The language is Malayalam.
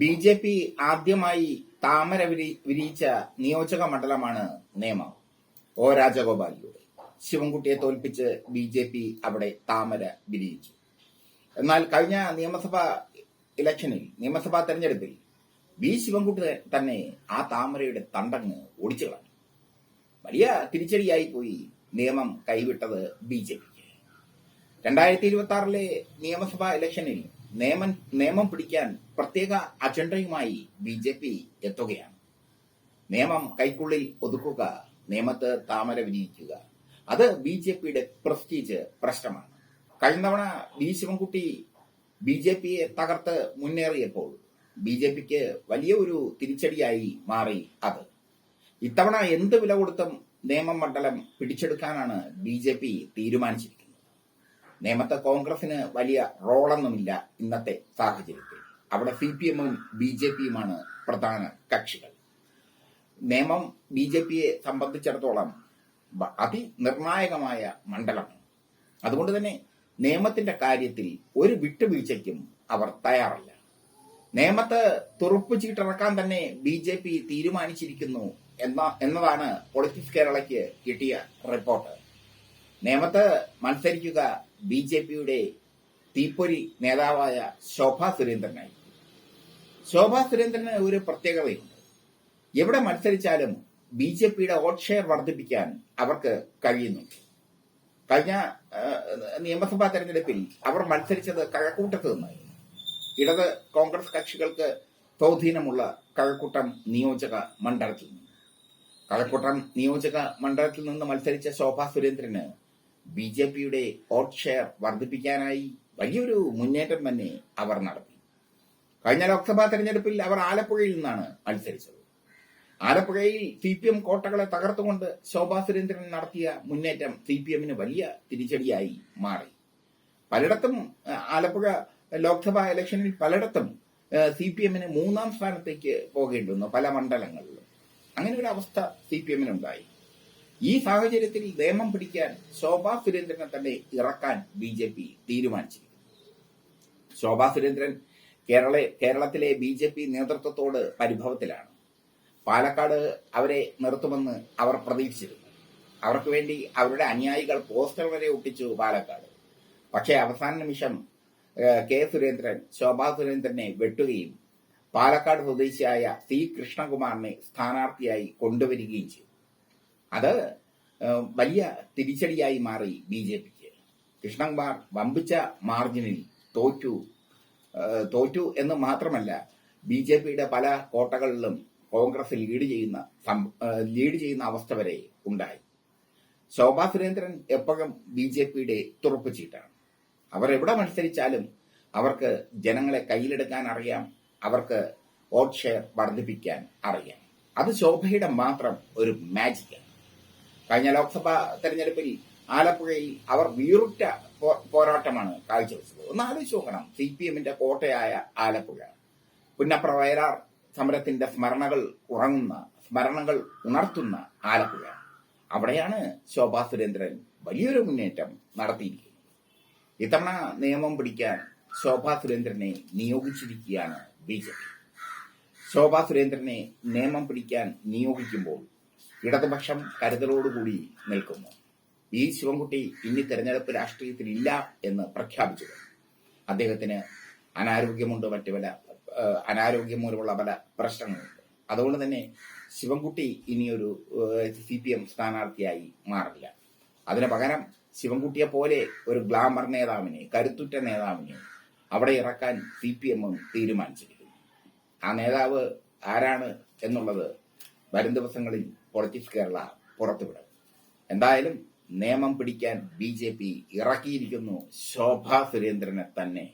ബി ജെ പി ആദ്യമായി താമര വിരി വിരിയിച്ച നിയോജക മണ്ഡലമാണ് നേമം. ഒ രാജഗോപാലിലൂടെ. ശിവൻകുട്ടിയെ തോൽപ്പിച്ച് ബി ജെ പി അവിടെ താമര വിരിയിച്ചു. എന്നാൽ കഴിഞ്ഞ നിയമസഭാ ഇലക്ഷനിൽ നിയമസഭാ തെരഞ്ഞെടുപ്പിൽ ബി ശിവൻകുട്ടി തന്നെ ആ താമരയുടെ തണ്ടങ്ങ് ഓടിച്ചു കളഞ്ഞു. വലിയ തിരിച്ചടിയായി പോയി നിയമം കൈവിട്ടത് ബി ജെ പിക്ക് രണ്ടായിരത്തി ഇരുപത്തി ആറിലെ നിയമസഭാ ഇലക്ഷനിൽ നിയമം നിയമം പിടിക്കാൻ പ്രത്യേക അജണ്ടയുമായി ബി ജെ പി എത്തുകയാണ്. നിയമം കൈക്കുള്ളിൽ ഒതുക്കുക നിയമത്ത് താമര വിനിയിക്കുക അത് ബി ജെ പിയുടെ പ്രസ്റ്റീജ് പ്രശ്നമാണ്. കഴിഞ്ഞ തവണ ബി ശിവൻകുട്ടി ബി ജെ പിയെ തകർത്ത് മുന്നേറിയപ്പോൾ ബി ജെ പിക്ക് വലിയ ഒരു തിരിച്ചടിയായി മാറി അത്. ഇത്തവണ എന്ത് വില കൊടുത്തും നേമം മണ്ഡലം പിടിച്ചെടുക്കാനാണ് ബി ജെ പി തീരുമാനിച്ചിരിക്കുന്നത്. നേമത്തെ കോൺഗ്രസിന് വലിയ റോളൊന്നുമില്ല ഇന്നത്തെ സാഹചര്യത്തിൽ. അവിടെ സി പി എമ്മും ബി ജെ പിയുമാണ് പ്രധാന കക്ഷികൾ. നിയമം ബി ജെ പിയെ സംബന്ധിച്ചിടത്തോളം അതിനിർണായകമായ മണ്ഡലമാണ്. അതുകൊണ്ട് തന്നെ നിയമത്തിന്റെ കാര്യത്തിൽ ഒരു വിട്ടുവീഴ്ചയ്ക്കും അവർ തയ്യാറല്ല. നിയമത്ത് തുറുപ്പ് ചീട്ടിറക്കാൻ തന്നെ ബി ജെ പി തീരുമാനിച്ചിരിക്കുന്നു എന്ന എന്നതാണ് പൊളിറ്റിക്സ് കേരളയ്ക്ക് കിട്ടിയ റിപ്പോർട്ട്. നിയമത്ത് മത്സരിക്കുക ബി ജെ പിയുടെ തീപ്പൊരി നേതാവായ ശോഭാ സുരേന്ദ്രനായി. ശോഭാ സുരേന്ദ്രന് ഒരു പ്രത്യേകതയുണ്ട്. എവിടെ മത്സരിച്ചാലും ബി ജെ പിയുടെ വോട്ട് ഷെയർ വർദ്ധിപ്പിക്കാൻ അവർക്ക് കഴിയുന്നുണ്ട്. കഴിഞ്ഞ നിയമസഭാ തെരഞ്ഞെടുപ്പിൽ അവർ മത്സരിച്ചത് കഴക്കൂട്ടത്ത് നിന്നായിരുന്നു. ഇടത് കോൺഗ്രസ് കക്ഷികൾക്ക് സ്വാധീനമുള്ള കഴക്കൂട്ടം നിയോജക മണ്ഡലത്തിൽ നിന്ന്. കഴക്കൂട്ടം നിയോജക മണ്ഡലത്തിൽ നിന്ന് മത്സരിച്ച ശോഭാ സുരേന്ദ്രന് ബി ജെ പിയുടെ വോട്ട് ഷെയർ വർദ്ധിപ്പിക്കാനായി വലിയൊരു മുന്നേറ്റം തന്നെ അവർ നടത്തി. കഴിഞ്ഞ ലോക്സഭാ തെരഞ്ഞെടുപ്പിൽ അവർ ആലപ്പുഴയിൽ നിന്നാണ് മത്സരിച്ചത്. ആലപ്പുഴയിൽ സി പി എം കോട്ടകളെ തകർത്തുകൊണ്ട് ശോഭാ സുരേന്ദ്രൻ നടത്തിയ മുന്നേറ്റം സി പി എമ്മിന് വലിയ തിരിച്ചടിയായി മാറി. പലയിടത്തും ആലപ്പുഴ ലോക്സഭാ ഇലക്ഷനിൽ പലയിടത്തും സി പി എമ്മിന് മൂന്നാം സ്ഥാനത്തേക്ക് പോകേണ്ടി വന്നു പല മണ്ഡലങ്ങളിലും. അങ്ങനെ ഒരു അവസ്ഥ സി പി എമ്മിനുണ്ടായി. ഈ സാഹചര്യത്തിൽ നിയമം പിടിക്കാൻ ശോഭാ സുരേന്ദ്രനെ തന്നെ ഇറക്കാൻ ബി ജെ പി തീരുമാനിച്ചിരിക്കുന്നു. ശോഭാ സുരേന്ദ്രൻ കേരള കേരളത്തിലെ ബി ജെ പി നേതൃത്വത്തോട് പരിഭവത്തിലാണ്. പാലക്കാട് അവരെ നിർത്തുമെന്ന് അവർ പ്രതീക്ഷിച്ചിരുന്നു. അവർക്ക് വേണ്ടി അവരുടെ അനുയായികൾ പോസ്റ്റർ വരെ ഒട്ടിച്ചു പാലക്കാട്. പക്ഷേ അവസാന നിമിഷം കെ സുരേന്ദ്രൻ ശോഭാ സുരേന്ദ്രനെ വെട്ടുകയും പാലക്കാട് സ്വദേശിയായ സി കൃഷ്ണകുമാറിനെ സ്ഥാനാർത്ഥിയായി കൊണ്ടുവരികയും ചെയ്തു. അത് വലിയ തിരിച്ചടിയായി മാറി ബി ജെ പിക്ക്. കൃഷ്ണൻമാർ വമ്പിച്ച മാർജിനിൽ തോറ്റു തോറ്റു എന്ന് മാത്രമല്ല ബി ജെ പിയുടെ പല കോട്ടകളിലും കോൺഗ്രസ് ലീഡ് ചെയ്യുന്ന ലീഡ് ചെയ്യുന്ന അവസ്ഥ വരെ ഉണ്ടായി. ശോഭാ സുരേന്ദ്രൻ എപ്പോഴും ബി ജെ പിയുടെ തുറപ്പ് ചീട്ടാണ്. അവർ എവിടെ മത്സരിച്ചാലും അവർക്ക് ജനങ്ങളെ കയ്യിലെടുക്കാൻ അറിയാം അവർക്ക് വോട്ട് ഷെയർ വർദ്ധിപ്പിക്കാൻ അറിയാം. അത് ശോഭയുടെ മാത്രം ഒരു മാജിക്കാണ്. കഴിഞ്ഞ ലോക്സഭാ തെരഞ്ഞെടുപ്പിൽ ആലപ്പുഴയിൽ അവർ വീറുറ്റ പോരാട്ടമാണ് കാഴ്ചവെച്ചത്. ഒന്ന് ആലോചിച്ച് നോക്കണം. സി പി എമ്മിന്റെ കോട്ടയായ ആലപ്പുഴ. പുന്നപ്ര വയലാർ സമരത്തിന്റെ സ്മരണകൾ ഉറങ്ങുന്ന സ്മരണകൾ ഉണർത്തുന്ന ആലപ്പുഴ. അവിടെയാണ് ശോഭാ സുരേന്ദ്രൻ വലിയൊരു മുന്നേറ്റം നടത്തിയിരിക്കുന്നത്. ഇത്തവണ നിയമം പിടിക്കാൻ ശോഭാ സുരേന്ദ്രനെ നിയോഗിച്ചിരിക്കുകയാണ് ബി ജെ പി. ശോഭാ സുരേന്ദ്രനെ നിയമം പിടിക്കാൻ നിയോഗിക്കുമ്പോൾ ഇടതുപക്ഷം കരുതലോടുകൂടി നിൽക്കുന്നു. ഈ ശിവൻകുട്ടി ഇനി തെരഞ്ഞെടുപ്പ് രാഷ്ട്രീയത്തിൽ ഇല്ല എന്ന് പ്രഖ്യാപിച്ചു അദ്ദേഹത്തിന് അനാരോഗ്യമുണ്ട് മറ്റു പല അനാരോഗ്യം മൂലമുള്ള പല പ്രശ്നങ്ങളുണ്ട്. അതുകൊണ്ട് തന്നെ ശിവൻകുട്ടി ഇനിയൊരു സി പി എം സ്ഥാനാർത്ഥിയായി മാറില്ല. അതിന് പകരം ശിവൻകുട്ടിയെ പോലെ ഒരു ഗ്ലാമർ നേതാവിനെ കരുത്തുറ്റ നേതാവിനെ അവിടെ ഇറക്കാൻ സി പി എമ്മും തീരുമാനിച്ചിരിക്കുന്നു. ആ നേതാവ് ആരാണ് എന്നുള്ളത് വരും ദിവസങ്ങളിൽ പൊളിറ്റിക്സ് കേരള പുറത്തുവിടും എന്തായാലും നിയമം പിടിക്കാൻ ബി ജെ പി ഇറക്കിയിരിക്കുന്നു. ശോഭാ സുരേന്ദ്രനെ തന്നെ